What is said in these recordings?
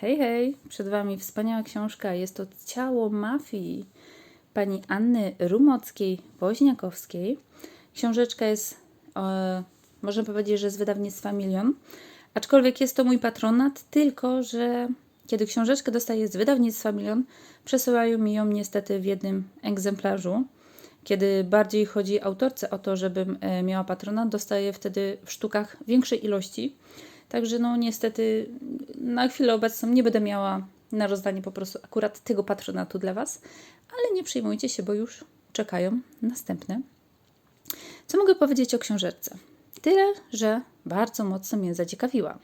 Hej, hej, przed Wami wspaniała książka. Jest to Ciało Mafii pani Anny Rumockiej-Woźniakowskiej. Książeczka jest, e, można powiedzieć, że z wydawnictwa Milion, aczkolwiek jest to mój patronat, tylko że kiedy książeczkę dostaję z wydawnictwa Milion, przesyłają mi ją niestety w jednym egzemplarzu. Kiedy bardziej chodzi autorce o to, żebym e, miała patronat, dostaję wtedy w sztukach większej ilości. Także no niestety na chwilę obecną nie będę miała na rozdanie po prostu akurat tego patronatu dla Was, ale nie przejmujcie się, bo już czekają następne. Co mogę powiedzieć o książeczce? Tyle, że bardzo mocno mnie zaciekawiła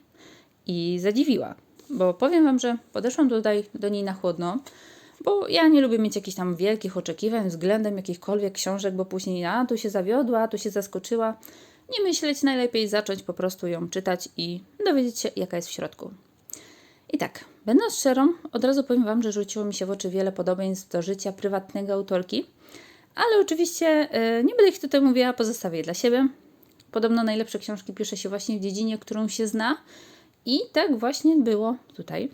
i zadziwiła, bo powiem Wam, że podeszłam tutaj do niej na chłodno, bo ja nie lubię mieć jakichś tam wielkich oczekiwań względem jakichkolwiek książek, bo później a tu się zawiodła, a tu się zaskoczyła. Nie myśleć, najlepiej zacząć po prostu ją czytać i dowiedzieć się, jaka jest w środku. I tak, będąc szczerą, od razu powiem Wam, że rzuciło mi się w oczy wiele podobieństw do życia prywatnego autorki, ale oczywiście yy, nie będę ich tutaj mówiła, pozostawię je dla siebie. Podobno najlepsze książki pisze się właśnie w dziedzinie, którą się zna i tak właśnie było tutaj.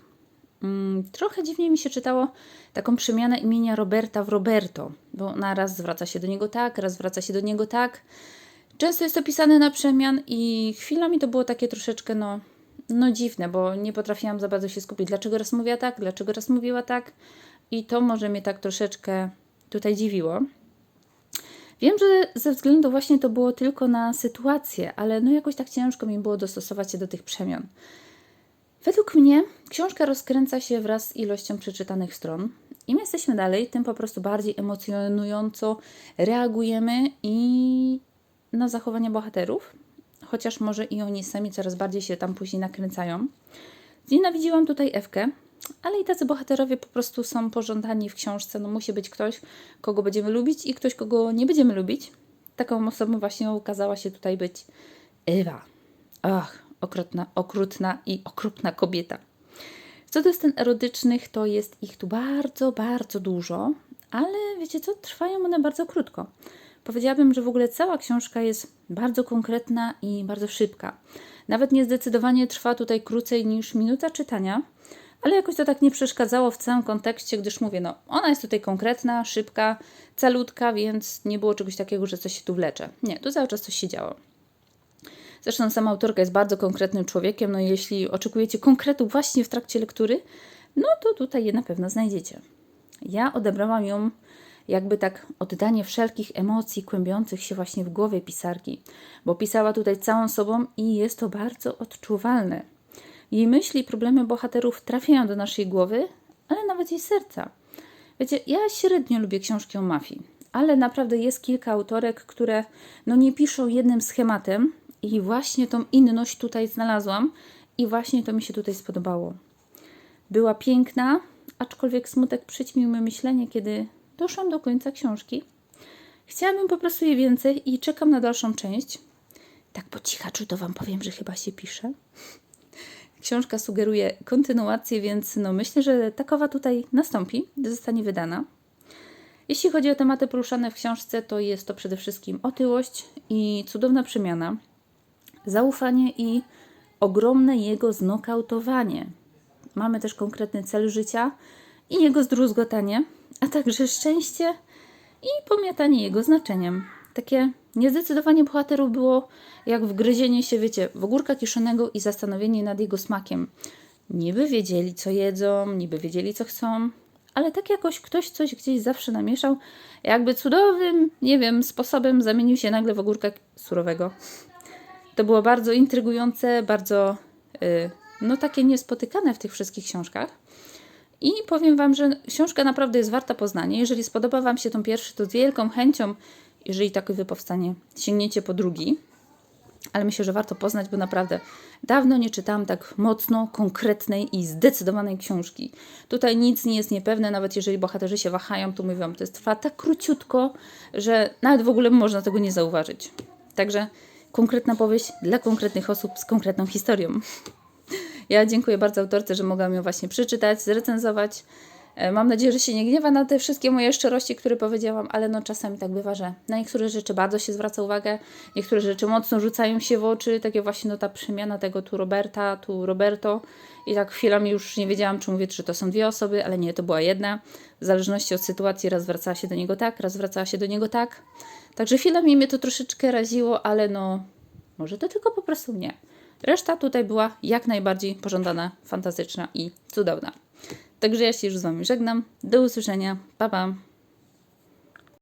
Mm, trochę dziwnie mi się czytało taką przemianę imienia Roberta w Roberto, bo na raz zwraca się do niego tak, raz zwraca się do niego tak. Często jest to pisane na przemian i chwilami to było takie troszeczkę, no, no dziwne, bo nie potrafiłam za bardzo się skupić, dlaczego raz mówiła tak, dlaczego raz mówiła tak. I to może mnie tak troszeczkę tutaj dziwiło. Wiem, że ze względu właśnie to było tylko na sytuację, ale no jakoś tak ciężko mi było dostosować się do tych przemian. Według mnie książka rozkręca się wraz z ilością przeczytanych stron. Im jesteśmy dalej, tym po prostu bardziej emocjonująco reagujemy i na zachowania bohaterów, chociaż może i oni sami coraz bardziej się tam później nakręcają. Znienawidziłam tutaj Ewkę, ale i tacy bohaterowie po prostu są pożądani w książce. No musi być ktoś, kogo będziemy lubić i ktoś, kogo nie będziemy lubić. Taką osobą właśnie okazała się tutaj być Ewa. Ach, okrutna, okrutna i okropna kobieta. Co do scen erotycznych, to jest ich tu bardzo, bardzo dużo, ale wiecie co, trwają one bardzo krótko. Powiedziałabym, że w ogóle cała książka jest bardzo konkretna i bardzo szybka. Nawet niezdecydowanie trwa tutaj krócej niż minuta czytania, ale jakoś to tak nie przeszkadzało w całym kontekście, gdyż mówię, no ona jest tutaj konkretna, szybka, calutka, więc nie było czegoś takiego, że coś się tu wlecze. Nie, tu cały czas coś się działo. Zresztą sama autorka jest bardzo konkretnym człowiekiem, no i jeśli oczekujecie konkretu właśnie w trakcie lektury, no to tutaj je na pewno znajdziecie. Ja odebrałam ją jakby tak oddanie wszelkich emocji kłębiących się właśnie w głowie pisarki, bo pisała tutaj całą sobą i jest to bardzo odczuwalne. Jej myśli problemy bohaterów trafiają do naszej głowy, ale nawet jej serca. Wiecie, ja średnio lubię książki o mafii, ale naprawdę jest kilka autorek, które no nie piszą jednym schematem i właśnie tą inność tutaj znalazłam i właśnie to mi się tutaj spodobało. Była piękna, aczkolwiek smutek przyćmił mi myślenie, kiedy doszłam do końca książki. Chciałabym po prostu je więcej i czekam na dalszą część. Tak po cichaczu to Wam powiem, że chyba się pisze. Książka sugeruje kontynuację, więc no myślę, że takowa tutaj nastąpi, zostanie wydana. Jeśli chodzi o tematy poruszane w książce, to jest to przede wszystkim otyłość i cudowna przemiana, zaufanie i ogromne jego znokautowanie. Mamy też konkretny cel życia i jego zdruzgotanie, a także szczęście i pomiatanie jego znaczeniem. Takie niezdecydowanie bohaterów było jak wgryzienie się, wiecie, w ogórka kiszonego i zastanowienie nad jego smakiem. Niby wiedzieli, co jedzą, niby wiedzieli, co chcą, ale tak jakoś ktoś coś gdzieś zawsze namieszał, jakby cudownym, nie wiem, sposobem zamienił się nagle w ogórka surowego. To było bardzo intrygujące, bardzo, yy, no takie niespotykane w tych wszystkich książkach. I powiem Wam, że książka naprawdę jest warta poznania. Jeżeli spodoba Wam się tą pierwszy, to z wielką chęcią, jeżeli taki powstanie, sięgniecie po drugi. Ale myślę, że warto poznać, bo naprawdę dawno nie czytałam tak mocno, konkretnej i zdecydowanej książki. Tutaj nic nie jest niepewne, nawet jeżeli bohaterzy się wahają, to mówią, to jest trwa tak króciutko, że nawet w ogóle można tego nie zauważyć. Także konkretna powieść dla konkretnych osób z konkretną historią. Ja dziękuję bardzo autorce, że mogłam ją właśnie przeczytać, zrecenzować. E, Mam nadzieję, że się nie gniewa na te wszystkie moje szczerości, które powiedziałam, ale no czasami tak bywa, że na niektóre rzeczy bardzo się zwraca uwagę, niektóre rzeczy mocno rzucają się w oczy, takie właśnie no ta przemiana tego tu Roberta, tu Roberto i tak chwilami już nie wiedziałam, czy mówię, czy to są dwie osoby, ale nie, to była jedna. W zależności od sytuacji raz zwracała się do niego tak, raz zwracała się do niego tak. Także chwilami mnie to troszeczkę raziło, ale no może to tylko po prostu mnie. Reszta tutaj była jak najbardziej pożądana, fantastyczna i cudowna. Także ja się już z Wami żegnam. Do usłyszenia. Pa, pa.